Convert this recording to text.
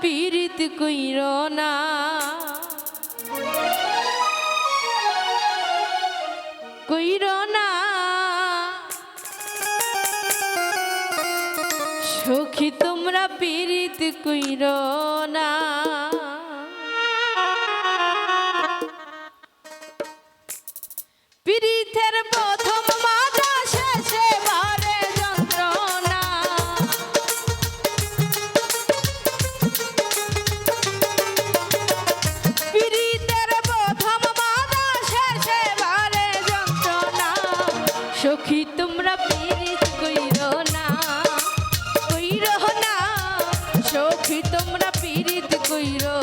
পীড়িত কইর না। কইর না। সখী তোমরা পীড়িত কইর না। কইরো